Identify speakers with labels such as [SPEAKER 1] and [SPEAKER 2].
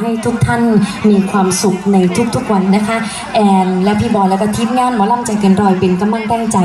[SPEAKER 1] ให้ทุกท่านมีความสุขในทุกๆวันนะคะ แอนและพี่บอลแล้วก็ทีมงานหมอลำใจเกินรอยเป็นกำลังแรงใจ